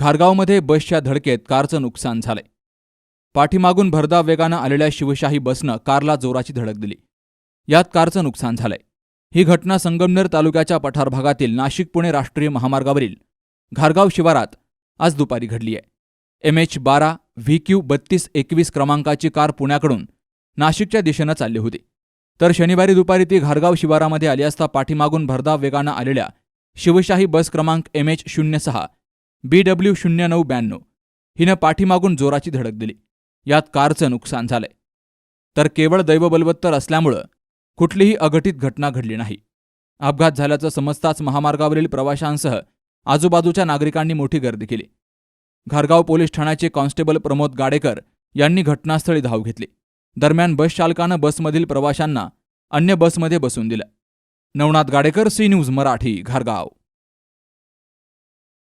घारगावमध्ये बसच्या धडकेत कारचं नुकसान झालंय. पाठीमागून भरधाव वेगानं आलेल्या शिवशाही बसनं कारला जोराची धडक दिली. यात कारचं नुकसान झालंय. ही घटना संगमनेर तालुक्याच्या पठार भागातील नाशिक पुणे राष्ट्रीय महामार्गावरील घारगाव शिवारात आज दुपारी घडली आहे. एम एच बारा व्ही क्यू बत्तीस एकवीस क्रमांकाची कार पुण्याकडून नाशिकच्या दिशेनं चालली होती. तर शनिवारी दुपारी ती घारगाव शिवारामध्ये आली असता पाठीमागून भरधाव वेगानं आलेल्या शिवशाही बस क्रमांक एम एच शून्य सहा बी डब्ल्यू शून्य नऊ ब्याण्णव हिनं पाठीमागून जोराची धडक दिली. यात कारचं नुकसान झालंय. तर केवळ दैवबलवत्तर असल्यामुळं कुठलीही अघटित घटना घडली नाही. अपघात झाल्याचं समजताच महामार्गावरील प्रवाशांसह आजूबाजूच्या नागरिकांनी मोठी गर्दी केली. घारगाव पोलीस ठाण्याचे कॉन्स्टेबल प्रमोद गाडेकर यांनी घटनास्थळी धाव घेतली. दरम्यान बस चालकानं बसमधील प्रवाशांना अन्य बसमध्ये बसून दिलं. Navnath Gadekar C news Marathi घारगाव.